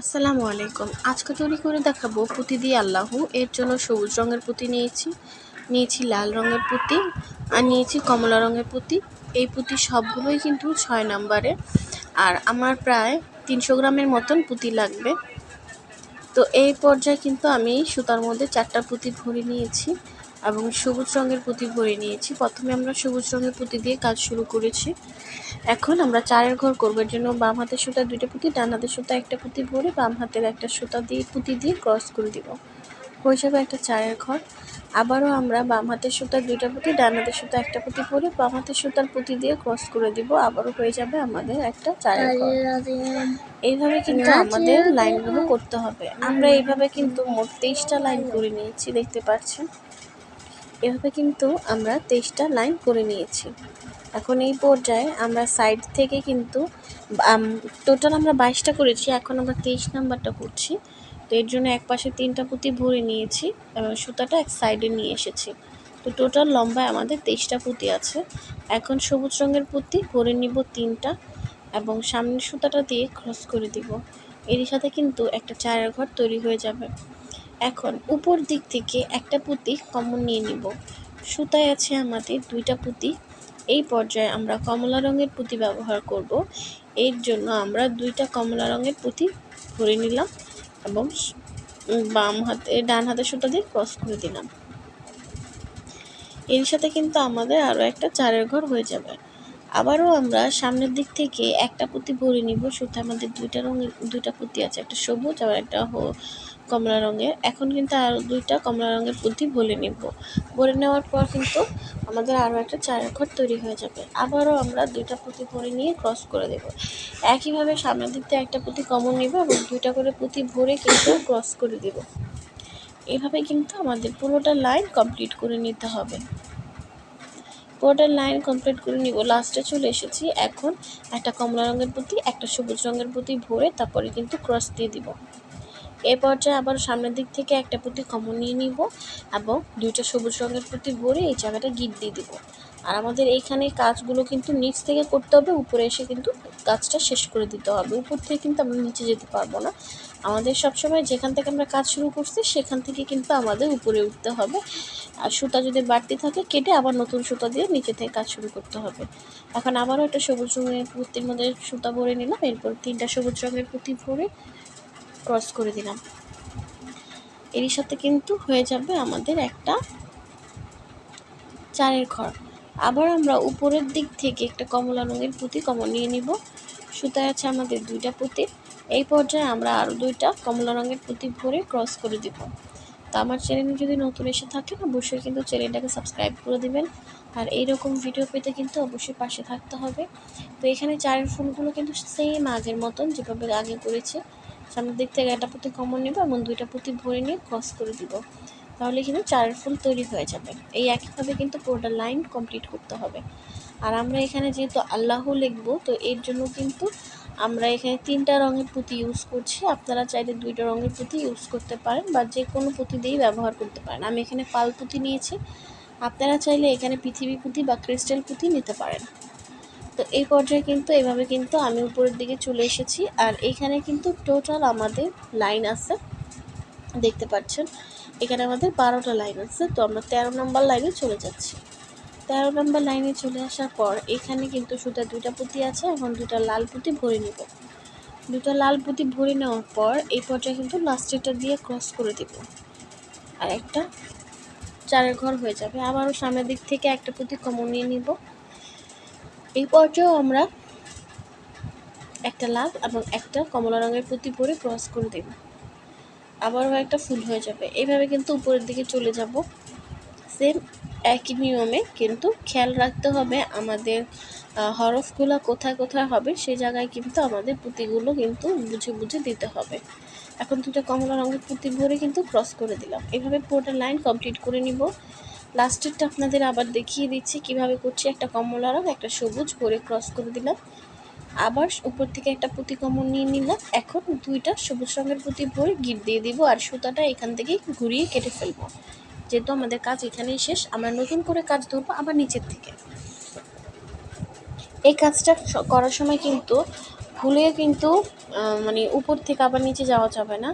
আসসালামু আলাইকুম। আজকে তৈরি করে দেখাবো পুঁতি দিয়ে আল্লাহু। এর জন্য সবুজ রঙের পুঁতি নিয়েছি। নিয়েছি লাল রঙের পুঁতি আর নিয়েছি কমলা রঙের পুঁতি। এই পুঁতি সবগুলোই কিন্তু ছয় নম্বরে। আর আমার প্রায় তিনশো গ্রামের মতন পুঁতি লাগবে। তো এই পর্যায়ে কিন্তু আমি সুতার মধ্যে চারটা পুঁতি ভরে নিয়েছি। এবং সবুজ রঙের পুঁতি ভরে নিয়েছি। প্রথমে আমরা সবুজ রঙের পুঁতি দিয়ে কাজ শুরু করেছি। এখন আমরা চারের ঘর করবার জন্য বাম হাতের সুতা দুইটা পুঁতি ডান হাতের সুতা একটা পুঁতি ভরে বাম হাতের একটা সুতা দিয়ে পুঁতি দিয়ে ক্রস করে দিব। হয়ে যাবে একটা চারের ঘর। আবারও আমরা বাম হাতের সুতার দুইটা পুঁতি ডান হাতের সুতা একটা পুঁতি পরে বাম হাতের সুতার পুঁতি দিয়ে ক্রস করে দিব। আবারও হয়ে যাবে আমাদের একটা চারের ঘর। এইভাবে কিন্তু আমাদের লাইনগুলো করতে হবে। আমরা এইভাবে কিন্তু মোট তেইশটা লাইন করে নিয়েছি দেখতে পাচ্ছেন। এভাবে কিন্তু আমরা তেইশটা লাইন করে নিয়েছি। এখন এই পর্যায়ে আমরা সাইড থেকে কিন্তু টোটাল আমরা বাইশটা করেছি, এখন আমরা তেইশ নাম্বারটা করছি। তো এর জন্য এক পাশে তিনটা পুঁতি ভরে নিয়েছি এবং সুতাটা এক সাইডে নিয়ে এসেছি। তো টোটাল লম্বায় আমাদের তেইশটা পুঁতি আছে। এখন সবুজ রঙের পুঁতি ভরে নিব তিনটা এবং সামনের সুতাটা দিয়ে ক্রস করে দিব। এর সাথে কিন্তু একটা চায়ের ঘর তৈরি হয়ে যাবে। এখন উপর দিক থেকে একটা পুঁতি কমন নিয়ে নিব। সুতায় আছে আমাদের দুইটা পুঁতি। এই পর্যায়ে আমরা কমলা রঙের পুঁতি ব্যবহার করব। এর জন্য আমরা দুইটা কমলা রঙের পুঁতি ভরে নিলাম এবং বাম হাতে, ডান হাতে সুতা দিয়ে ক্রস করে দিলাম। এর সাথে কিন্তু আমাদের আরও একটা চারের ঘর হয়ে যাবে। আবারও আমরা সামনের দিক থেকে একটা পুঁতি ভরে নিব। সুতা আমাদের দুইটা রঙের, দুইটা পুঁতি আছে। একটা সবুজ আর একটা কমলা রঙের। এখন কিন্তু আরও দুইটা কমলা রঙের পুঁতি ভরে নিব। ভরে নেওয়ার পর কিন্তু আমাদের আরও একটা চারের ঘর তৈরি হয়ে যাবে। আবারও আমরা দুইটা পুঁতি ভরে নিয়ে ক্রস করে দেব। একইভাবে সামনের দিক থেকে একটা পুঁতি কমন নিব এবং দুইটা করে পুঁতি ভরে কিন্তু ক্রস করে দেব। এভাবে কিন্তু আমাদের পুরোটা লাইন কমপ্লিট করে নিতে হবে। পুরোটা লাইন কমপ্লিট করে নিব। লাস্টে চলে এসেছি। এখন একটা কমলা রঙের পুঁতি, একটা সবুজ রঙের পুঁতি ভরে তারপরে কিন্তু ক্রস দিয়ে দিব। এ পর্যায়ে আবার সামনের দিক থেকে একটা পুঁতি কমন নিয়ে নিব এবং দুইটা সবুজ রঙের পুঁতি ভরে এই জায়গাটা গিট দিয়ে দিব। আর আমাদের এইখানে কাজগুলো কিন্তু নিচ থেকে করতে হবে, উপরে এসে কিন্তু কাজটা শেষ করে দিতে হবে। উপর থেকে কিন্তু আমরা নিচে যেতে পারব না। আমাদের সবসময় যেখান থেকে আমরা কাজ শুরু করছি, সেখান থেকে কিন্তু আমাদের উপরে উঠতে হবে। আর সুতা যদি বাড়তি থাকে, কেটে আবার নতুন সুতা দিয়ে নিচে থেকে কাজ শুরু করতে হবে। এখন আবারও একটা সবুজ রঙের পুঁতির মধ্যে সুতা ভরে নিলাম। এরপর তিনটা সবুজ রঙের পুঁতি ভরে ক্রস করে দিলাম। এরই সাথে কিন্তু হয়ে যাবে আমাদের একটা চারের ঘর। আবার আমরা উপরের দিক থেকে একটা কমলা রঙের পুঁতি কমন নিয়ে নিব। সুতায় আছে আমাদের দুইটা পুঁতি। এই পর্যায়ে আমরা আরও দুইটা কমলা রঙের পুঁতি ভরে ক্রস করে দিব। তো আমার চ্যানেলে যদি নতুন এসে থাকেন অবশ্যই কিন্তু চ্যানেলটাকে সাবস্ক্রাইব করে দিবেন। আর এইরকম ভিডিও পেতে কিন্তু অবশ্যই পাশে থাকতে হবে। তো এখানে চারের ফুলগুলো কিন্তু সেম আগের মতন যেভাবে আগে করেছে। সামনের দিক থেকে একটা পুঁতি কমন নেব এবং দুইটা পুঁতি ভরে নিয়ে ক্রস করে দিব। তাহলে কিন্তু চারের ফুল তৈরি হয়ে যাবে। এই একইভাবে কিন্তু পুরোটা লাইন কমপ্লিট করতে হবে। আর আমরা এখানে যেহেতু আল্লাহ লিখব, তো এর জন্য কিন্তু আমরা এখানে তিনটা রঙের পুঁতি ইউজ করছি। আপনারা চাইলে দুইটা রঙের পুঁতি ইউজ করতে পারেন বা যে কোনো পুঁতি দিয়েই ব্যবহার করতে পারেন। আমি এখানে পাল পুঁতি নিয়েছি। আপনারা চাইলে এখানে পৃথিবী পুঁতি বা ক্রিস্টাল পুঁতি নিতে পারেন। তো এই পর্যায়ে কিন্তু এভাবে কিন্তু আমি উপরের দিকে চলে এসেছি। আর এখানে কিন্তু টোটাল আমাদের লাইন আছে। দেখতে পাচ্ছেন, এখানে আমাদের বারোটা লাইন আছে। তো আমরা তেরো নম্বর লাইনে চলে যাচ্ছি। তেরো নম্বর লাইনে চলে আসার পর এখানে কিন্তু সুতা দুইটা পুঁতি আছে এখন দুটা লাল পুঁতি ভরে নিব। দুটা লাল পুঁতি ভরে নেওয়ার পর এই পর্যায়ে কিন্তু লাস্টেরটা দিয়ে ক্রস করে দেব। আর একটা চারের ঘর হয়ে যাবে। আবারও সামনের দিক থেকে একটা পুঁতি কমন নিয়ে নিব। এই পর্যায়েও আমরা একটা লাল এবং একটা কমলা রঙের পুঁতি পরে ক্রস করে দেব। আবারও একটা ফুল হয়ে যাবে। এইভাবে কিন্তু উপরের দিকে চলে যাব। সেম একই নিয়মে কিন্তু খেয়াল রাখতে হবে আমাদের হরফগুলো কোথায় কোথায় হবে সেই জায়গায় কিন্তু আমাদের পুঁতিগুলো কিন্তু বুঝে বুঝে দিতে হবে। এখন দুটো কমলা রঙের পুঁতি ভরে কিন্তু ক্রস করে দিলাম। এভাবে পুরোটা লাইন কমপ্লিট করে নিব। লাস্টেরটা আপনাদের আবার দেখিয়ে দিচ্ছি, কীভাবে করছি। একটা কমলা রঙ একটা সবুজ ভরে ক্রস করে দিলাম। আবার উপর থেকে একটা পুঁতি কমন নিয়ে নিলাম। এখন দুইটা সবুজ রঙের পুঁতি ভরে গিট দিয়ে দিব আর সুতাটা এখান থেকেই ঘুরিয়ে কেটে ফেলব। যেহেতু আমাদের কাজ এখানেই শেষ, আমরা নতুন করে কাজ ধরবো আবার নিচের থেকে। এই কাজটা করার সময় কিন্তু ভুলে কিন্তু মানে উপর থেকে আবার নিচে যাওয়া যাবে না।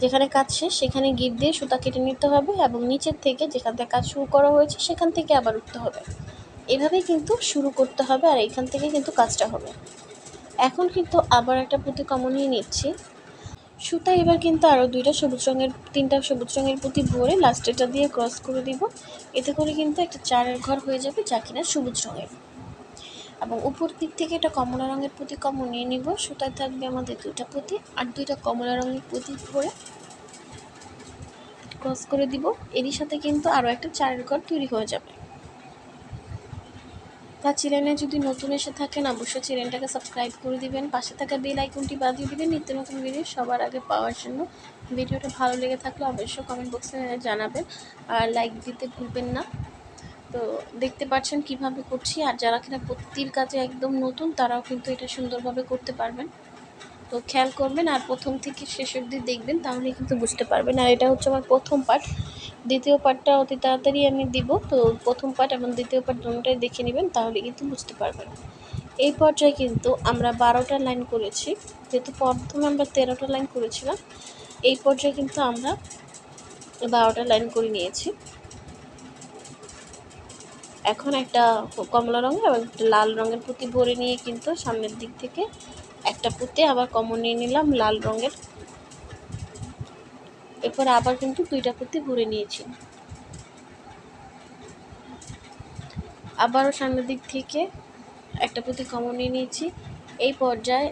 যেখানে কাজ শেষ, সেখানে গিট দিয়ে সুতা কেটে নিতে হবে এবং নিচের থেকে যেখান থেকে কাজ শুরু করা হয়েছে, সেখান থেকে আবার উঠতে হবে। এভাবেই কিন্তু শুরু করতে হবে আর এখান থেকে কিন্তু কাজটা হবে। এখন কিন্তু আবার একটা পুঁতি কমন নিয়ে নিচ্ছি। সুতা এবার কিন্তু আরও দুইটা সবুজ রঙের, তিনটা সবুজ রঙের পুঁতি ভরে লাস্টেরটা দিয়ে ক্রস করে দিব। এতে করে কিন্তু একটা চারের ঘর হয়ে যাবে যা কিনা সবুজ রঙের। এবং উপর দিক থেকে এটা কমলা রঙের পুঁতি কম নিয়ে নিব। সুতায় থাকবে আমাদের দুটা পুঁতি আর দুইটা কমলা রঙের পুঁতি ভরে ক্রস করে দিব। এরই সাথে কিন্তু আরও একটা চারের ঘর তৈরি হয়ে যাবে। তা চ্যানেলে যদি নতুন এসে থাকেন, অবশ্যই চ্যানেলটাকে সাবস্ক্রাইব করে দিবেন। পাশে থাকা বেল আইকনটি বাজিয়ে দিবেন নিত্য নতুন ভিডিও সবার আগে পাওয়ার জন্য। ভিডিওটা ভালো লেগে থাকলে অবশ্যই কমেন্ট বক্সে জানাবেন। আর লাইক দিতে ভুলবেন না। তো দেখতে পাচ্ছেন কীভাবে করছি, আর যারা কিনা প্রতির কাজে একদম নতুন, তারাও কিন্তু এটা সুন্দরভাবে করতে পারবেন। তো খেয়াল করবেন, আর প্রথম থেকে শেষ অবধি দেখবেন তাহলে কিন্তু বুঝতে পারবেন। আর এটা হচ্ছে আমার প্রথম পার্ট দ্বিতীয় পার্টটা অতি তাড়াতাড়ি আমি দিব, তো প্রথম পার্ট এবং দ্বিতীয় পার্ট দুটোটাই দেখে নেবেন তাহলে কিন্তু বুঝতে পারবেন। এই পর্যায়ে কিন্তু আমরা বারোটা লাইন করেছি, যেহেতু প্রথমে আমরা তেরোটা লাইন করেছিলাম, এই পর্যায়ে কিন্তু আমরা বারোটা লাইন করে নিয়েছি। এখন একটা কমলা রঙের এবং একটা লাল রঙের পুঁতি ভরে নিয়ে কিন্তু সামনের দিক থেকে একটা পুঁতে আবার কমন নিয়ে নিলাম লাল রঙের। এরপর আবার কিন্তু দুইটা পুঁতি ভরে নিয়েছি। আবারও সামনের দিক থেকে একটা পুঁতি কমন নিয়ে নিয়েছি। এই পর্যায়ে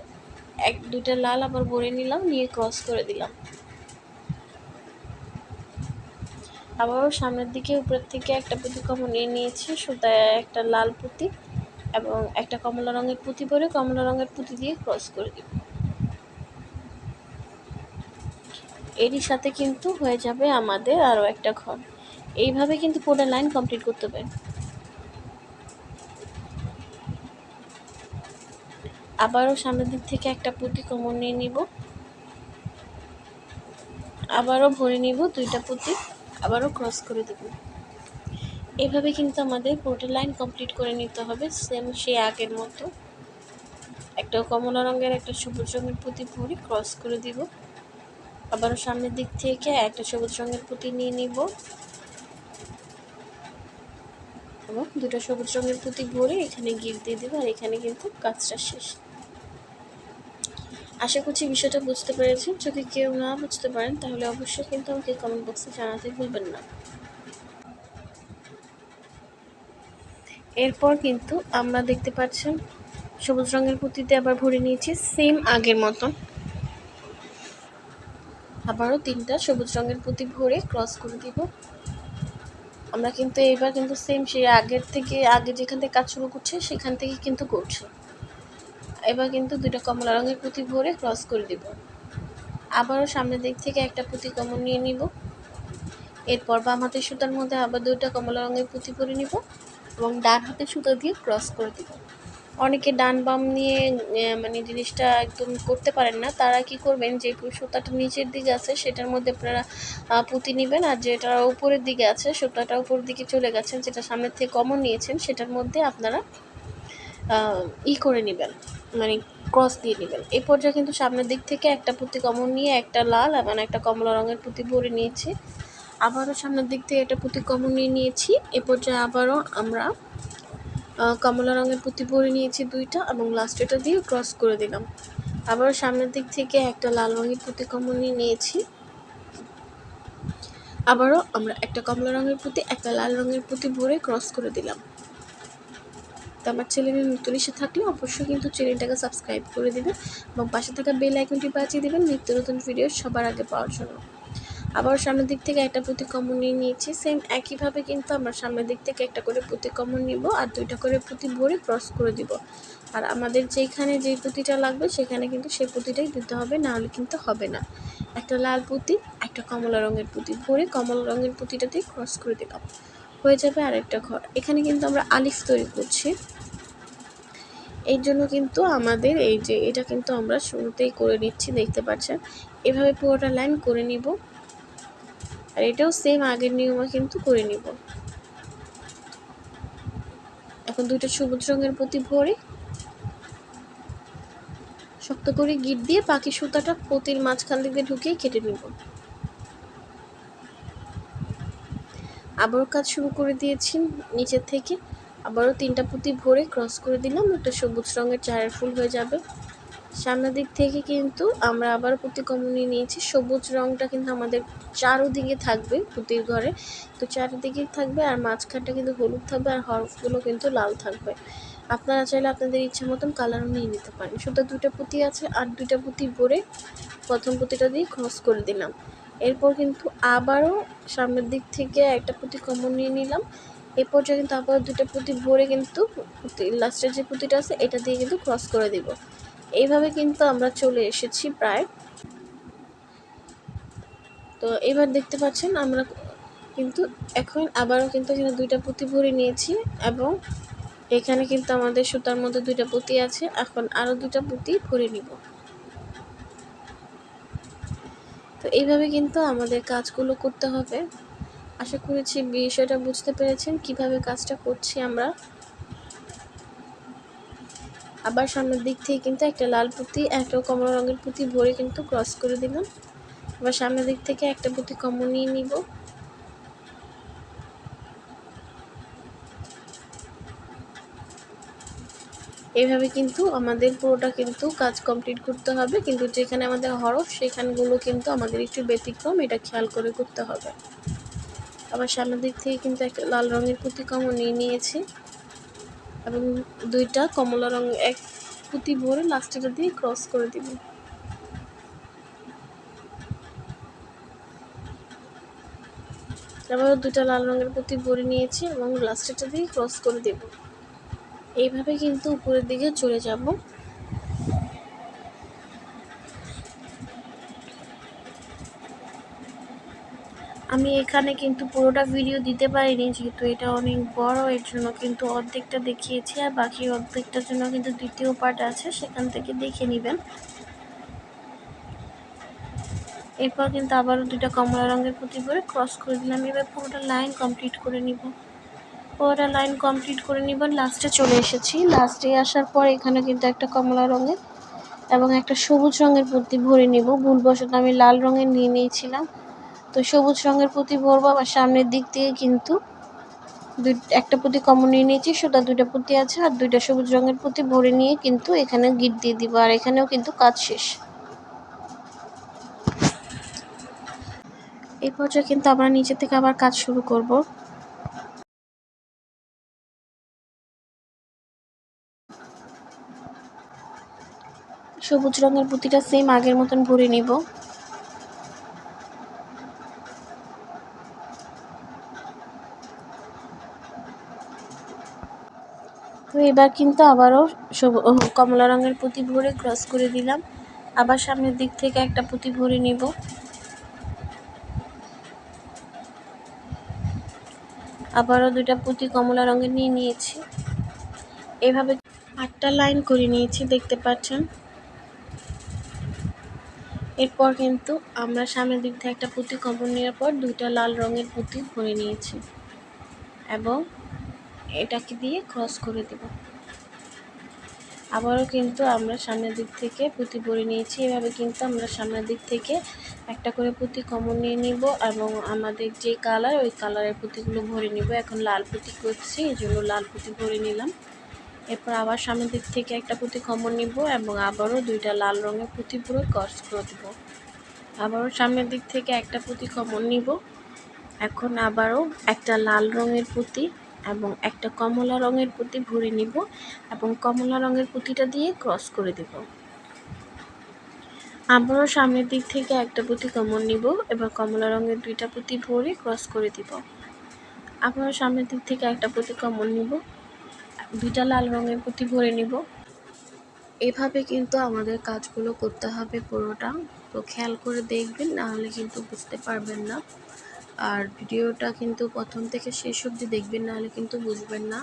এক, দুইটা লাল আবার ভরে নিলাম, নিয়ে ক্রস করে দিলাম। আবারও সামনের দিকে, উপরের থেকে একটা পুঁতি কমন নিয়ে নিয়েছি সুতায় একটা লাল পুঁতি এবং একটা কমলা রঙের পুঁতি পরে কমলা রঙের পুঁতি দিয়ে ক্রস করে দিব। এরই সাথে কিন্তু হয়ে যাবে আমাদের আরও একটা ঘর। এইভাবে কিন্তু পুরো লাইন কমপ্লিট করতে হবে আবারও সামনের দিক থেকে একটা পুঁতি কমন নিয়ে নিব। আবারও ভরে নিব দুইটা পুঁতি। আবারও ক্রস করে দেব। এভাবে কিন্তু আমাদের পুরোটা লাইন কমপ্লিট করে নিতে হবে সেম সে আগের মতো। একটা কমলা রঙের, একটা সবুজ রঙের পুঁতি ভরে ক্রস করে দিব। আবারও সামনের দিক থেকে একটা সবুজ রঙের পুঁতি নিয়ে নিব। এবং দুটো সবুজ রঙের পুঁতি ভরে এখানে গিট দিয়ে দেবো, আর এখানে কিন্তু কাজটা শেষ। আশা করছি বিষয়টা বুঝতে পেরেছেন। যদি কেউ না বুঝতে পারেন, তাহলে অবশ্যই কিন্তু আমাকে কমেন্ট বক্সে জানাতে ভুলবেন না। এরপর কিন্তু আমরা দেখতে পাচ্ছেন সবুজ রঙের পুঁতিতে আবার ভরে নিয়েছি সেম আগের মতন। আবারও তিনটা সবুজ রঙের পুঁতি ভরে ক্রস করে দিব। আমরা কিন্তু এবার কিন্তু সেম সেই আগের থেকে, আগে যেখান থেকে কাজ শুরু করছে, সেখান থেকে কিন্তু করছে। এবার কিন্তু দুটো কমলা রঙের পুঁতি ভরে ক্রস করে দিব। আবারও সামনের দিক থেকে একটা পুঁতি কমন নিয়ে নিব। এরপর বাম হাতের সুতার মধ্যে আবার দুইটা কমলা রঙের পুঁতি ভরে নিব এবং ডান হাতের সুতা দিয়ে ক্রস করে দিব। অনেকে ডান বাম নিয়ে মানে জিনিসটা একদম করতে পারেন না। তারা কি করবেন, যে সুতাটা নিচের দিকে আছে সেটার মধ্যে আপনারা পুঁতি নেবেন আর যেটা উপরের দিকে আছে সুতাটা উপরের দিকে চলে গেছেন, যেটা সামনের থেকে কমন নিয়েছেন সেটার মধ্যে আপনারা ই করে নেবেন। মানে ক্রস দিয়ে নেবেন এই পর্যায়ে কিন্তু সামনের দিক থেকে একটা পুঁতি কমন নিয়ে একটা লাল এবং একটা কমলা রঙের পুঁতি ভরে নিয়েছি। আবারও সামনের দিক থেকে একটা পুঁতি কমন নিয়ে নিয়েছি। এ পর্যায়ে আবারও আমরা কমলা রঙের পুঁতি ভরে নিয়েছি দুইটা এবং লাস্টেটা দিয়ে ক্রস করে দিলাম। আবার সামনের দিক থেকে একটা লাল রঙের পুঁতি কমন নিয়ে নিয়েছি। আবারও আমরা একটা কমলা রঙের পুঁতি, একটা লাল রঙের পুঁতি ভরে ক্রস করে দিলাম। তো আমার চ্যানেলে নতুন এসে থাকলে অবশ্যই কিন্তু চ্যানেলটাকে সাবস্ক্রাইব করে দেবেন এবং পাশে থাকা বেল আইকনটি বাজিয়ে দেবেন নিত্য নতুন ভিডিও সবার আগে পাওয়ার জন্য। আবার সামনের দিক থেকে একটা পুঁতি নিয়ে নিয়েছি। সেম একইভাবে কিন্তু আমরা সামনের দিক থেকে একটা করে পুঁতি নিব আর দুইটা করে পুঁতি ভরে ক্রস করে দিব। আর আমাদের যেখানে যেই পুঁতিটা লাগবে সেখানে কিন্তু সেই পুঁতিটাই দিতে হবে, নাহলে কিন্তু হবে না। একটা লাল পুঁতি, একটা কমলা রঙের পুঁতি ভরে কমলা রঙের পুঁতিটাতে ক্রস করে দিলাম। হয়ে যাবে আরেকটা ঘর। এখানে কিন্তু আমরা আলিফ তৈরি করছি। এই জন্য কিন্তু আমাদের এই যে, এটা কিন্তু আমরা শুরুতেই করে নিচ্ছি, দেখতে পাচ্ছেন? এভাবে পুরোটা লাইন করে নিব। আর এটাও সেম আগের নিয়মে কিন্তু করে নিব। এখন দুইটা সবুজ রঙের প্রতি ভরে শক্ত করে গিট দিয়ে বাকি সুতাটা পুঁতির মাঝখান দিকে ঢুকিয়ে কেটে নিব। আবারও কাজ শুরু করে দিয়েছি নিচের থেকে। আবারও তিনটা পুঁতি ভরে ক্রস করে দিলাম, একটা সবুজ রঙের চায়ের ফুল হয়ে যাবে। সামনের দিক থেকে কিন্তু আমরা আবার পুঁতি কমন নিয়ে নিয়েছি। সবুজ রঙটা কিন্তু আমাদের চারোদিকে থাকবে পুঁতির ঘরে। তো চারিদিকে থাকবে আর মাঝখানটা কিন্তু হলুদ থাকবে আর হরফগুলো কিন্তু লাল থাকবে। আপনারা চাইলে আপনাদের ইচ্ছা মতন কালারও নিয়ে নিতে পারেন। শুধু দুটো পুঁতি আছে আর দুইটা পুঁতি ভরে প্রথম পুঁতিটা দিয়ে ক্রস করে দিলাম। এরপর কিন্তু আবারও সামনের দিক থেকে একটা পুঁতি কমন নিয়ে নিলাম। এই পর্যায়ে কিন্তু আবার দুটো পুঁতি ভরে কিন্তু লাস্টের যে পুঁতিটা আছে, এটা দিয়ে কিন্তু ক্রস করে দিব। এইভাবে কিন্তু আমরা চলে এসেছি প্রায়। তো এবার দেখতে পাচ্ছেন, আমরা কিন্তু এখন আবারও কিন্তু এখানে দুইটা পুঁতি ভরে নিয়েছি এবং এখানে কিন্তু আমাদের সুতার মধ্যে দুইটা পুঁতি আছে। এখন আরও দুটা পুঁতি ভরে নিব। তো এইভাবে কিন্তু আমাদের কাজগুলো করতে হবে। আশা করেছি বিষয়টা বুঝতে পেরেছেন কীভাবে কাজটা করছি আমরা। আবার সামনের দিক থেকে কিন্তু একটা লাল পুঁতি, একটা কমলা রঙের পুঁতি ভরে কিন্তু ক্রস করে দিলাম। আবার সামনের দিক থেকে একটা পুঁতি কমন নিয়ে নিব। এইভাবে কিন্তু আমাদের পুরোটা কিন্তু কাজ কমপ্লিট করতে হবে। কিন্তু যেখানে আমাদের হরফ, সেখানগুলো কিন্তু আমাদের একটু ব্যতিক্রম, এটা খেয়াল করে করতে হবে। আবার সামনের দিক থেকে কিন্তু একটা লাল রঙের পুঁতি কমন নিয়ে নিয়েছি। এবং দুইটা কমলা রঙ, এক পুঁতি ভরে লাস্টেটা দিয়ে ক্রস করে দিব। আবার দুটা লাল রঙের পুঁতি ভরে নিয়েছি এবং লাস্টেটা দিয়ে ক্রস করে দেব। এইভাবে কিন্তু উপরের দিকে চলে যাব। আমি এখানে কিন্তু পুরোটা ভিডিও দিতে পারিনি, যেহেতু এটা অনেক বড়, এর জন্য কিন্তু অর্ধেকটা দেখিয়েছি, আর বাকি অর্ধেকটার জন্য কিন্তু দ্বিতীয় পার্ট আছে, সেখান থেকে দেখে নেবেন। এরপর কিন্তু আবারও দুটা কমলা রঙের পুঁতি করে ক্রস করে দিলাম, এবার পুরোটা লাইন কমপ্লিট করে নিব। পুরোটা লাইন কমপ্লিট করে নিব লাস্টে চলে এসেছি। লাস্টে আসার পর এখানে কিন্তু একটা কমলা রঙের এবং একটা সবুজ রঙের পুঁতি ভরে নিব। ভুলবশত আমি লাল রঙের নিয়ে নিয়েছিলাম। তো সবুজ রঙের পুঁতি ভরবো, আবার সামনের দিক থেকে কিন্তু দুই, একটা পুঁতি কমন নিয়ে নিয়েছি সেটা দুইটা পুঁতি আছে, আর দুইটা সবুজ রঙের পুঁতি ভরে নিয়ে কিন্তু এখানে গিট দিয়ে দিব, আর এখানেও কিন্তু কাজ শেষ। এই পর্যায়ে কিন্তু আমরা নিচে থেকে আবার কাজ শুরু করব। সবুজ রঙের পুঁতিটা সেম আগের মতন ভরে নিব। তো এবার কিন্তু আবারও কমলা রঙের পুঁতি ভরে ক্রস করে দিলাম। আবার সামনের দিক থেকে একটা পুঁতি ভরে নিব। আবারও দুইটা পুঁতি কমলা রঙের নিয়ে নিয়েছি। এভাবে আটটা লাইন করে নিয়েছি, দেখতে পাচ্ছেন? এরপর কিন্তু আমরা সামনের দিক থেকে একটা পুঁতি কমন নেওয়ার পর দুইটা লাল রঙের পুঁতি ভরে নিয়েছি। এবং এটাকে দিয়ে ক্রস করে দেব। আবারও কিন্তু আমরা সামনের দিক থেকে পুঁতি ভরে নিয়েছি। এভাবে কিন্তু আমরা সামনের দিক থেকে একটা করে পুঁতি কমন নিয়ে নিব এবং আমাদের যে কালার ওই কালারের পুঁতিগুলো ভরে নিব। এখন লাল পুঁতি করছি, এই জন্য লাল পুঁতি ভরে নিলাম। এরপর আবার সামনের দিক থেকে একটা পুঁতি কমন নিব এবং আবারও দুইটা লাল রঙের পুঁতি পুরো ক্রস করে দেবো। আবারও সামনের দিক থেকে একটা পুঁতি কমন নিব। এখন আবারও একটা লাল রঙের পুঁতি এবং একটা কমলা রঙের পুঁতি ভরে নিব এবং কমলা রঙের পুঁতিটা দিয়ে ক্রস করে দেব। আবারও সামনের দিক থেকে একটা পুঁতি কমন নিব এবার কমলা রঙের দুইটা পুঁতি ভরে ক্রস করে দিব। আবারও সামনের দিক থেকে একটা পুঁতি কমন নিব। দুইটা লাল রঙের পুঁতি ভরে নিব। এভাবে কিন্তু আমাদের কাজগুলো করতে হবে পুরোটা। তো খেয়াল করে দেখবেন নাহলে কিন্তু বুঝতে পারবেন না। আর ভিডিওটা কিন্তু প্রথম থেকে শেষ অবধি দেখবেন নাহলে কিন্তু বুঝবেন না।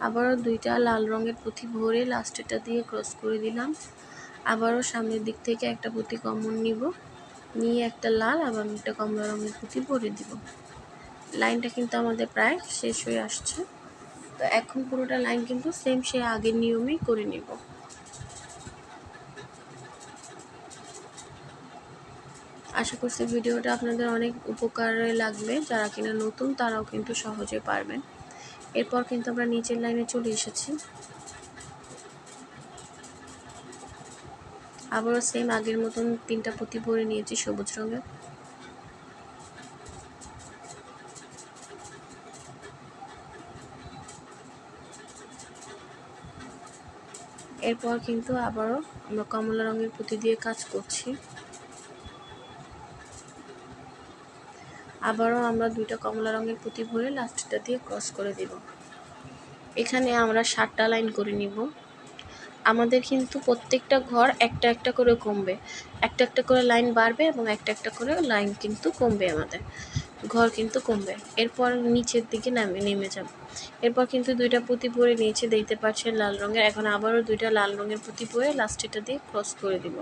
আবারও দুইটা লাল রঙের পুঁথি ভরে লাস্টেটা দিয়ে ক্রস করে দিলাম। আবারও সামনের দিক থেকে একটা পুঁথি কমন নিব। নিয়ে একটা লাল এবং একটা কমলা রঙের পুঁথি ভরে দিব। লাইনটা কিন্তু আমাদের প্রায় শেষ হয়ে আসছে। তো এখন পুরোটা লাইন কিন্তু সেম সে আগের নিয়মেই করে নেব। আশা করছি ভিডিওটা আপনাদের অনেক উপকারে লাগবে। যারা কিনা নতুন, তারাও কিন্তু সহজে পারবেন। এরপর কিন্তু আমরা নিচের লাইনে চলে এসেছি। আবারও সেম আগের মতন তিনটা পুঁতি ভরে নিয়েছি সবুজ রঙের। এরপর কিন্তু আবারও আমরা কমলা রঙের পুঁতি দিয়ে কাজ করছি। আবারও আমরা দুইটা কমলা রঙের পুঁতি ভরে লাস্টটা দিয়ে ক্রস করে দিব। এখানে আমরা সাতটা লাইন করে নিব। আমাদের কিন্তু প্রত্যেকটা ঘর একটা একটা করে কমবে। একটা একটা করে লাইন বাড়বে এবং একটা একটা করে লাইন কিন্তু কমবে আমাদের। ঘর কিন্তু কমবে। এরপর নিচের দিকে নামে, নেমে যাব। এরপর কিন্তু দুইটা পুঁতি পরে নিচে দেখতে পাচ্ছেন লাল রঙের। এখন আবারও দুইটা লাল রঙের পুঁতি পরে লাস্টেটা দিয়ে ক্রস করে দিব।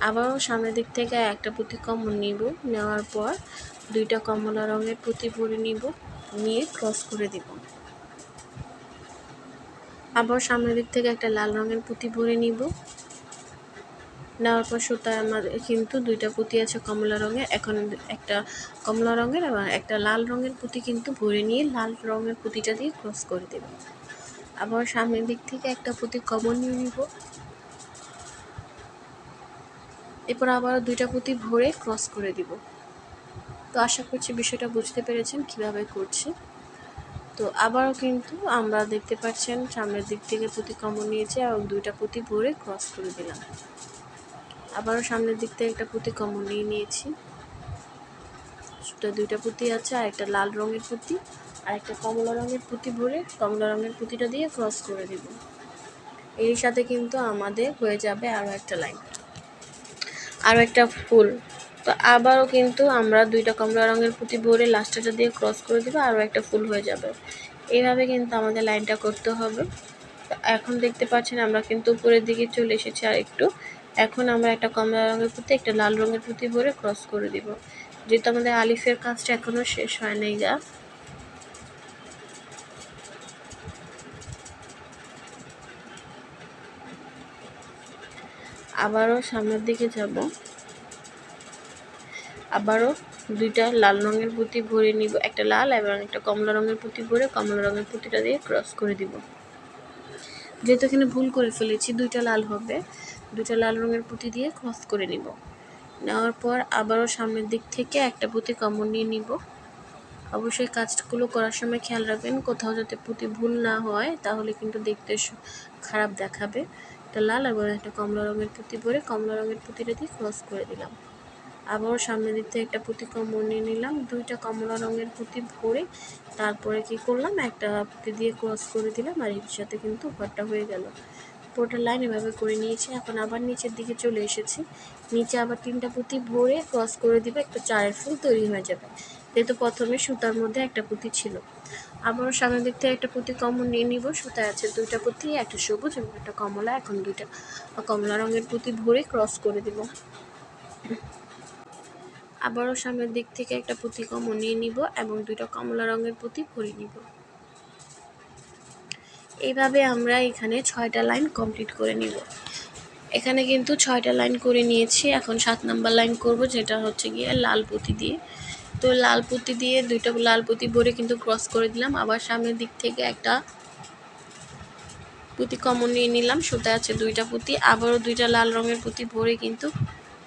আবারও সামনের দিক থেকে একটা পুঁতি কমন নিব। নেওয়ার পর দুইটা কমলা রঙের পুঁতি পরে নিব, নিয়ে ক্রস করে দিব। আবার সামনের দিক থেকে একটা লাল রঙের পুঁতি ভরে নিব। নেওয়ার পর সুতা আমাদের কিন্তু দুইটা পুঁতি আছে কমলা রঙের, এখন একটা কমলা রঙের এবং একটা লাল রঙের পুঁতি কিন্তু ভরে নিয়ে লাল রঙের পুঁতিটা দিয়ে ক্রস করে দেব। আবার সামনের দিক থেকে একটা পুঁতি কমন নিয়ে নিব। এরপর আবার দুইটা পুঁতি ভরে ক্রস করে দিব। তো আশা করছি বিষয়টা বুঝতে পেরেছেন কীভাবে করছি। তো আবারও কিন্তু আমরা দেখতে পাচ্ছেন সামনের দিক থেকে পুঁতি কমন নিয়েছে এবং দুইটা পুঁতি ভরে ক্রস করে দিলাম। আবারও সামনের দিক থেকে একটা পুঁতি কমন নিয়ে নিয়েছি। দুইটা পুঁতি আছে, আর একটা লাল রঙের পুঁতি, আর একটা কমলা রঙের পুঁতি ভরে কমলা রঙের পুঁতিটা দিয়ে ক্রস করে দেব। এর সাথে কিন্তু আমাদের হয়ে যাবে আরও একটা লাইন আরও একটা ফুল। তো আবারও কিন্তু আমরা দুইটা কমলা রঙের পুঁতি ভরে লাস্টটা দিয়ে ক্রস করে দেবো, আরও একটা ফুল হয়ে যাবে। এইভাবে কিন্তু আমাদের লাইনটা করতে হবে। এখন দেখতে পাচ্ছেন আমরা কিন্তু উপরের দিকে চলে এসেছি আর একটু এখন আমরা একটা কমলা রঙের পুঁতি, একটা লাল রঙের পুঁতি ভরে ক্রস করে দিব। যেহেতু আমাদের আলিফের কাজটা এখনও শেষ হয় নাই গা। আবারও সামনের দিকে যাব। আবারও দুইটা লাল রঙের পুঁতি ভরে নিব, একটা লাল এবং একটা কমলা রঙের পুঁতি ভরে কমলা রঙের পুঁতিটা দিয়ে ক্রস করে দিব। যেহেতু এখানে ভুল করে ফেলেছি, দুইটা লাল হবে। দুইটা লাল রঙের পুঁতি দিয়ে ক্রস করে নিব। নেওয়ার পর আবারও সামনের দিক থেকে একটা পুঁতি কমন নিয়ে নিব। অবশ্যই কাজগুলো করার সময় খেয়াল রাখবেন, কোথাও যাতে পুঁতি ভুল না হয়, তাহলে কিন্তু দেখতে খারাপ দেখাবে। একটা লাল এবং একটা কমলা রঙের পুঁতি ভরে কমলা রঙের পুঁতিটা দিয়ে ক্রস করে দিলাম। আবারও সামনের দিক থেকে একটা পুঁতি কমন নিয়ে নিলাম। দুইটা কমলা রঙের পুঁতি ভরে তারপরে কি করলাম? একটা পুঁতি দিয়ে ক্রস করে দিলাম আর এর সাথে কিন্তু ঘরটা হয়ে গেল। পুরোটা লাইন এভাবে করে নিয়েছি। এখন আবার নিচের দিকে চলে এসেছি। নিচে আবার তিনটা পুঁতি ভরে ক্রস করে দিবে, একটা চারের ফুল তৈরি হয়ে যাবে। যেহেতু প্রথমে সুতার মধ্যে একটা পুঁতি ছিল। আবারও সামনের দিক থেকে একটা পুঁতি কমন নিয়ে নিব। সুতায় আছে দুইটা পুঁতি, একটা সবুজ এবং একটা কমলা, এখন দুইটা। কমলা রঙের পুঁতি ভরে ক্রস করে দিব। আবারও সামনের দিক থেকে একটা পুঁতি কমন নিয়ে নিব এবং দুইটা কমলা রঙের পুঁতি ভরে নিব। এইভাবে আমরা এখানে ছয়টা লাইন কমপ্লিট করে নিব। এখানে কিন্তু ছয়টা লাইন করে নিয়েছি। এখন সাত নাম্বার লাইন করব, যেটা হচ্ছে গিয়ে লাল পুঁতি দিয়ে। তো লাল পুঁতি দিয়ে দুইটা লাল পুঁতি ভরে কিন্তু ক্রস করে দিলাম। আবার সামনের দিক থেকে একটা পুঁতি কমন নিয়ে নিলাম। সুতা আছে দুইটা পুঁতি। আবারও দুইটা লাল রঙের পুঁতি ভরে কিন্তু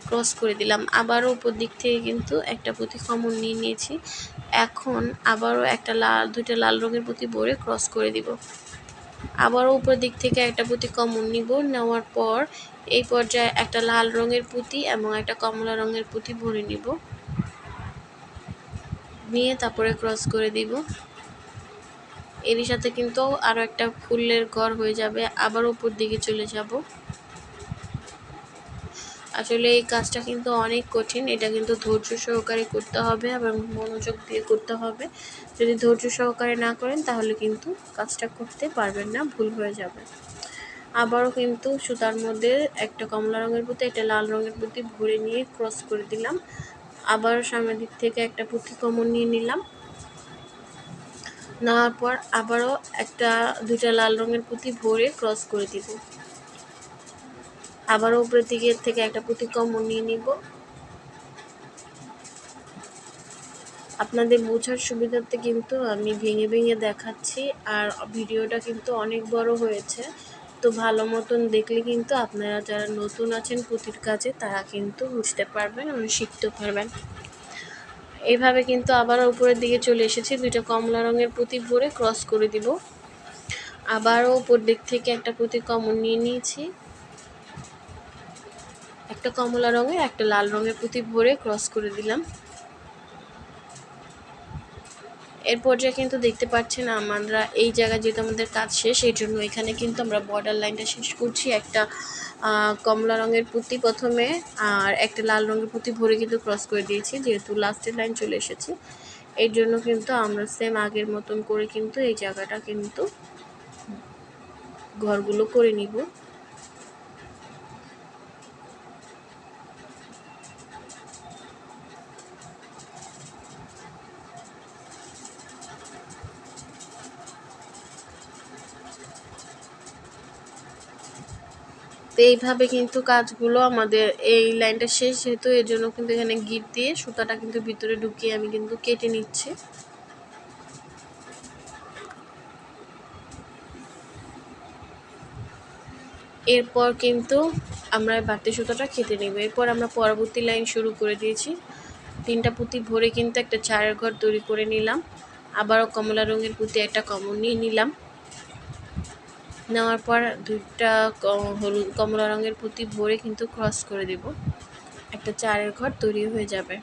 ক্রস করে দিলাম। আবারও উপর দিক থেকে কিন্তু একটা পুঁতি কমন নিয়ে নিয়েছি। এখন আবারও একটা লাল, দুইটা লাল রঙের পুঁতি ভরে ক্রস করে দিব। আবারও উপর দিক থেকে একটা পুঁতি কমন নিব। নেওয়ার পর এই পর্যায়ে একটা লাল রঙের পুঁতি এবং একটা কমলা রঙের পুঁতি ভরে নিব। নিয়ে তারপরে ক্রস করে দিব। এরই সাথে কিন্তু আরও একটা ফুলের ঘর হয়ে যাবে। আবার উপর দিকে চলে যাব। আসলে এই কাজটা কিন্তু অনেক কঠিন। এটা কিন্তু ধৈর্য সহকারে করতে হবে এবং মনোযোগ দিয়ে করতে হবে। যদি ধৈর্য সহকারে না করেন, তাহলে কিন্তু কাজটা করতে পারবেন না, ভুল হয়ে যাবে। আবারও কিন্তু সুতার মধ্যে একটা কমলা রঙের পুঁতি একটা লাল রঙের পুঁতি ভরে নিয়ে ক্রস করে দিলাম। আবারও সামনের দিক থেকে একটা পুঁতি কমন নিয়ে নিলাম। নেওয়ার পর আবারও একটা, দুইটা লাল রঙের পুঁতি ভরে ক্রস করে দিব। আবারও উপরের দিকে থেকে একটা পুঁতি কমন নিয়ে নিব। আপনাদের বোঝার সুবিধার্থে কিন্তু আমি ভেঙে ভেঙে দেখাচ্ছি, আর ভিডিওটা কিন্তু অনেক বড় হয়েছে। তো ভালো মতন দেখলে কিন্তু আপনারা যারা নতুন আছেন পুঁতির কাজে, তারা কিন্তু বুঝতে পারবেন এবং শিখতে পারবেন। এইভাবে কিন্তু আবার উপরের দিকে চলে এসেছি, দুইটা কমলা রঙের পুঁতি ভরে ক্রস করে দিব। আবারও উপর দিক থেকে একটা পুঁতি কমন নিয়ে নিয়েছি। একটা কমলা রঙের, একটা লাল রঙের পুঁতি ভরে ক্রস করে দিলাম। এর পর্যায়ে কিন্তু দেখতে পাচ্ছেন আমরা এই জায়গায় যেহেতু আমাদের কাজ শেষ, এই জন্য এখানে কিন্তু আমরা বর্ডার লাইনটা শেষ করছি। একটা কমলা রঙের পুঁতি প্রথমে আর একটা লাল রঙের পুঁতি ভরে কিন্তু ক্রস করে দিয়েছি, যেহেতু লাস্টের লাইন চলে এসেছে। এর জন্য কিন্তু আমরা সেম আগের মতন করে কিন্তু এই জায়গাটা কিন্তু ঘরগুলো করে নিব। তো এইভাবে কিন্তু কাজগুলো আমাদের এই লাইনটা শেষ, যেহেতু এর জন্য কিন্তু এখানে গিট দিয়ে সুতাটা কিন্তু ভিতরে ঢুকিয়ে আমি কিন্তু কেটে নিচ্ছি। এরপর কিন্তু আমরা বাড়তি সুতাটা কেটে নেব। এরপর আমরা পরবর্তী লাইন শুরু করে দিয়েছি। তিনটা পুঁতি ভরে কিন্তু একটা চারের ঘর তৈরি করে নিলাম। আবারও কমলা রঙের পুঁতি একটা কমন নিয়ে নিলাম। নেওয়ার পর দুইটা হলুদ কমলা রঙের পুঁতি ভরে কিন্তু ক্রস করে দেব। একটা চারের ঘর তৈরি হয়ে যাবে।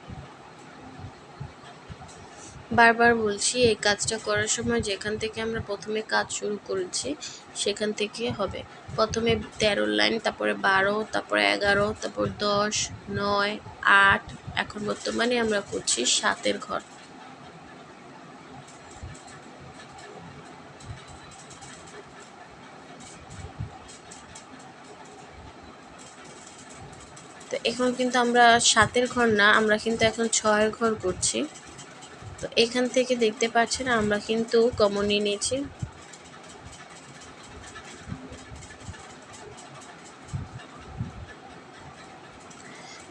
বারবার বলছি, এই কাজটা করার সময় যেখান থেকে আমরা প্রথমে কাজ শুরু করেছি, সেখান থেকে হবে। প্রথমে তেরো লাইন, তারপরে বারো, তারপরে এগারো, তারপর দশ, নয়, আট, এখন বর্তমানে আমরা করছি সাতের ঘর। তো এখন কিন্তু আমরা সাতের ঘর না, আমরা কিন্তু এখন ছয়ের ঘর করছি। তো এখান থেকে দেখতে পাচ্ছেন আমরা কিন্তু কমন নিয়ে নিয়েছি।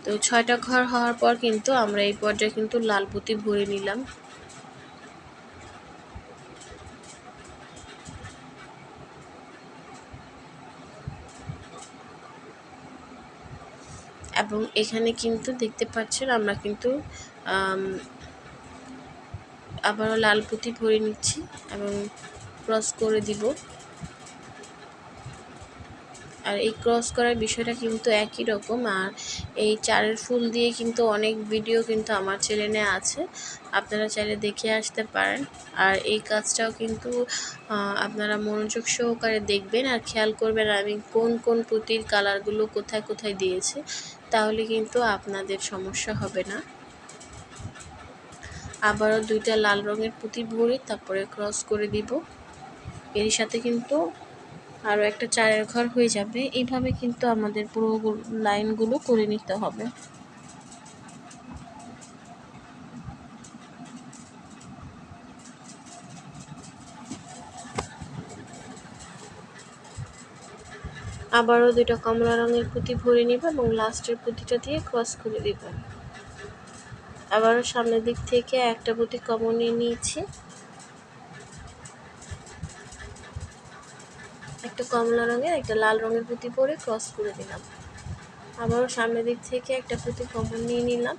তো ছয়টা ঘর হওয়ার পর কিন্তু আমরা এই পর্যায়ে কিন্তু লাল পুঁতি ভরে নিলাম। এবং এখানে কিন্তু দেখতে পাচ্ছেন আমরা কিন্তু আবারও লাল পুঁতি ভরে নিচ্ছি এবং ক্রস করে দিব। আর এই ক্রস করার বিষয়টা কিন্তু একই রকম। আর এই চারের ফুল দিয়ে কিন্তু অনেক ভিডিও কিন্তু আমার চ্যানেলে আছে। আপনারা চাইলে দেখে আসতে পারেন। আর এই কাজটাও কিন্তু আপনারা মনোযোগ সহকারে দেখবেন। আর খেয়াল করবেন আমি কোন কোন পুঁতির কালারগুলো কোথায় কোথায় দিয়েছি। তাহলে কিন্তু আপনাদের সমস্যা হবে না। আবারও দুইটা লাল রঙের পুঁতি ভরে তারপরে ক্রস করে দিব। এর সাথে কিন্তু আরও একটা চারের ঘর হয়ে যাবে। এইভাবে কিন্তু আমাদের পুরো লাইনগুলো করে নিতে হবে। আবারও দুইটা কমলা রঙের পুঁতি ভরে নিব এবং লাস্টের পুঁতিটা দিয়ে ক্রস করে দিব। আবারও সামনের দিক থেকে একটা পুঁতি কমন নিয়ে নিয়েছি। একটা কমলা রঙের, একটা লাল রঙের পুঁতি পরে ক্রস করে দিলাম। আবারও সামনের দিক থেকে একটা পুঁতি কমন নিয়ে নিলাম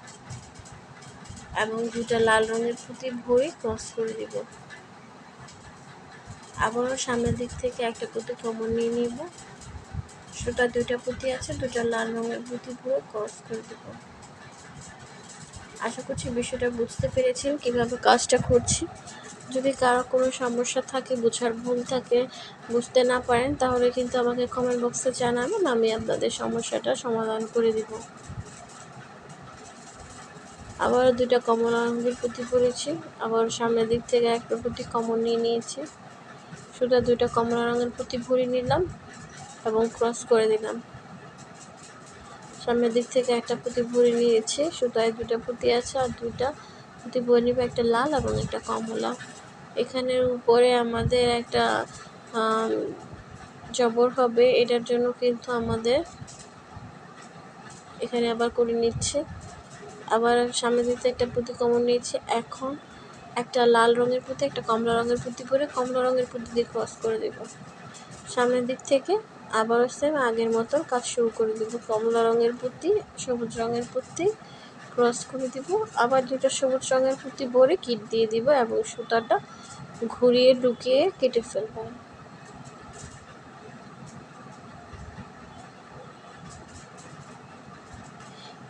এবং দুটা লাল রঙের পুঁতি ভরে ক্রস করে দিব। আবারও সামনের দিক থেকে একটা পুঁতি কমন নিয়ে নিব। সেটা দুইটা পুঁতি আছে, দুটা লাল রঙের পুঁতি ভরে ক্রস করে দেব। আশা করছি বিষয়টা বুঝতে পেরেছেন, কীভাবে কাজটা করছি। যদি কারও কোনো সমস্যা থাকে, বোঝার ভুল থাকে, বুঝতে না পারেন, তাহলে কিন্তু আমাকে কমেন্ট বক্সে জানাবেন, আমি আপনাদের সমস্যাটা সমাধান করে দিব। আবার দুইটা কমলা রঙের পুঁতি পরেছি, আবার সামনের দিক থেকে একটা পুঁতি কমন নিয়ে নিয়েছি। শুধু দুইটা কমলা রঙের পুঁতি ভরে নিলাম। এবং ক্রস করে দিলাম। সামনের দিক থেকে একটা পুঁতি ভরে নিয়েছি, সুতায় দুটা পুঁতি আছে আর দুইটা পুঁতি ভরে নিবে একটা লাল এবং একটা কমলা। এখানের উপরে আমাদের একটা জবর হবে, এটার জন্য কিন্তু আমাদের এখানে আবার করে নিচ্ছে। আবার সামনে দিতে একটা পুঁতি কমন নিয়েছি, এখন একটা লাল রঙের পুঁতি, একটা কমলা রঙের পুঁতি করে কমলা রঙের পুঁতি দিয়ে ক্রস করে দেব। সামনের দিক থেকে আবারও সেম আগের মতো কাজ শুরু করে দেব। কমলা রঙের পুঁতি, সবুজ রঙের পুঁতি ক্রস করে দিব। আবার দুটো সবুজ রঙের পুঁতি ভরে কিট দিয়ে দিব এবং সুতাটা ঘুরিয়ে ঢুকিয়ে কেটে ফেলব।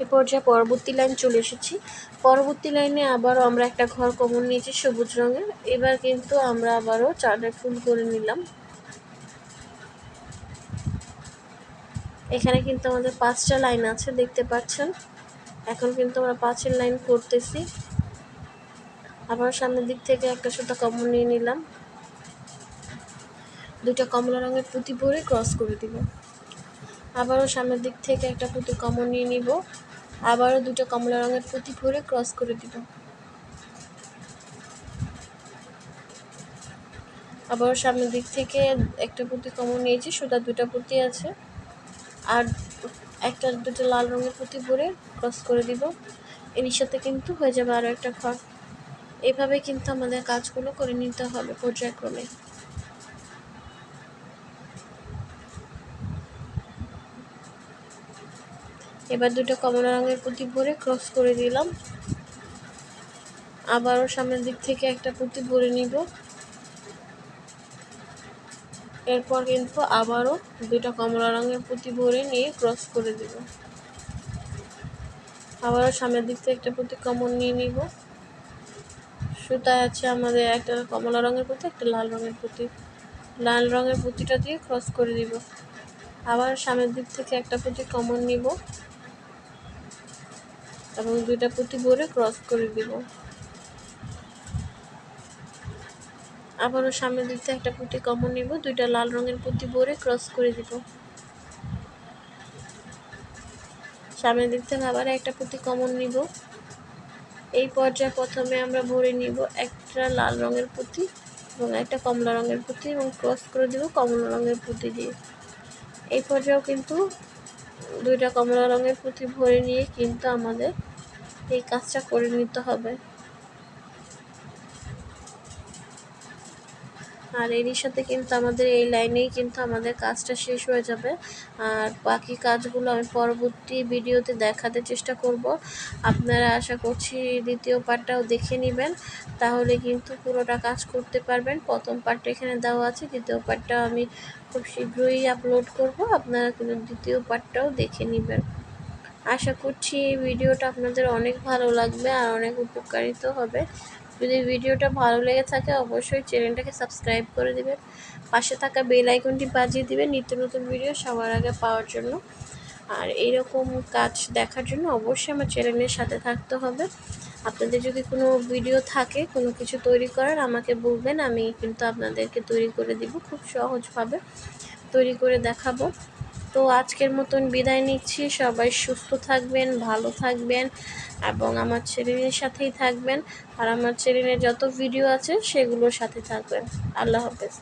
এ পর্যায়ে পরবর্তী লাইন চলে এসেছি। পরবর্তী লাইনে আবারও আমরা একটা ঘর কমন নিয়েছি সবুজ রঙের। এবার কিন্তু আমরা আবারও চারটা ফুল করে নিলাম। এখানে কিন্তু আমাদের পাঁচটা লাইন আছে, দেখতে পাচ্ছেন। এখন কিন্তু আমরা পাঁচের লাইন করতেছি। আবার সামনের দিক থেকে একটা সুতা কমন নিয়ে নিলাম। দুটা কমলা রঙের পুঁতি পরে ক্রস করে দিব। আবারও সামনের দিক থেকে একটা পুঁতি কমন নিয়ে নিব। আবারও দুটো কমলা রঙের পুঁতি ভরে ক্রস করে দিব। আবারও সামনের দিক থেকে একটা পুঁতি কমন নিয়েছি, সুতা দুটা পুঁতি আছে। আর একটা দুটো লাল রঙের পুঁতি ভরে ক্রস করে দিব। এর সাথে কিন্তু হয়ে যাবে আরও একটা ঘর। এভাবে কিন্তু আমাদের কাজগুলো করে নিতে হবে পর্যায়ক্রমে। এবার দুটো কমলা রঙের পুঁতি ভরে ক্রস করে দিলাম। আবারও সামনের দিক থেকে একটা পুঁতি ভরে নিব। এরপর কিন্তু আবারও দুটো কমলা রঙের পুঁতি ভরে নিয়ে ক্রস করে দিব। আবারও সামনের দিক থেকে একটা পুঁতি কমন নিয়ে নিব। সুতা আছে আমাদের একটা কমলা রঙের পুঁতি, একটা লাল রঙের পুঁতি। লাল রঙের পুঁতিটা দিয়ে ক্রস করে দিব। আবার সামনের দিক থেকে একটা পুঁতি কমন নিব। এবং দুইটা পুঁতি ভরে ক্রস করে দিব। আবারও সামনের দিক থেকে একটা পুঁতি কমন নিব, দুইটা লাল রঙের পুঁতি ভরে ক্রস করে দিব। সামনের দিক থেকে আবার একটা পুঁতি কমন নিব। এই পর্যায়ে প্রথমে আমরা ভরে নিব একটা লাল রঙের পুঁতি এবং একটা কমলা রঙের পুঁতি এবং ক্রস করে দিব কমলা রঙের পুঁতি দিয়ে। এই পর্যায়েও কিন্তু দুইটা কমলা রঙের পুঁতি ভরে নিয়ে কিন্তু আমাদের এই কাজটা করে নিতে হবে। আর এরই সাথে কিন্তু আমাদের এই লাইনেই কিন্তু আমাদের কাজটা শেষ হয়ে যাবে। আর বাকি কাজগুলো আমি পরবর্তী ভিডিওতে দেখাতে চেষ্টা করব। আপনারা আশা করছি দ্বিতীয় পার্টটাও দেখে নেবেন। তাহলে কিন্তু পুরোটা কাজ করতে পারবেন। প্রথম পার্টটা এখানে দেওয়া আছে। দ্বিতীয় পার্টটা আমি খুব শীঘ্রই আপলোড করব। আপনারা কিন্তু দ্বিতীয় পার্টটাও দেখে নেবেন। আশা করছি ভিডিওটা আপনাদের অনেক ভালো লাগবে আর অনেক উপকারিত হবে। যদি ভিডিওটা ভালো লেগে থাকে, অবশ্যই চ্যানেলটাকে সাবস্ক্রাইব করে দেবেন। পাশে থাকা বেল আইকনটি বাজিয়ে দেবেন নিত্য নতুন ভিডিও সবার আগে পাওয়ার জন্য। আর এইরকম কাজ দেখার জন্য অবশ্যই আমার চ্যানেলের সাথে থাকতে হবে। আপনাদের যদি কোনো ভিডিও থাকে, কোনো কিছু তৈরি করার, আমাকে বলবেন, আমি কিন্তু আপনাদেরকে তৈরি করে দিব, খুব সহজভাবে তৈরি করে দেখাবো। তো আজকের মতন বিদায় নিচ্ছি। সবাই সুস্থ থাকবেন, ভালো থাকবেন এবং আমার চ্যানেলের সাথেই থাকবেন। আর আমার চ্যানেলের যত ভিডিও আছে সেগুলোর সাথে থাকবেন। আল্লাহ হাফেজ।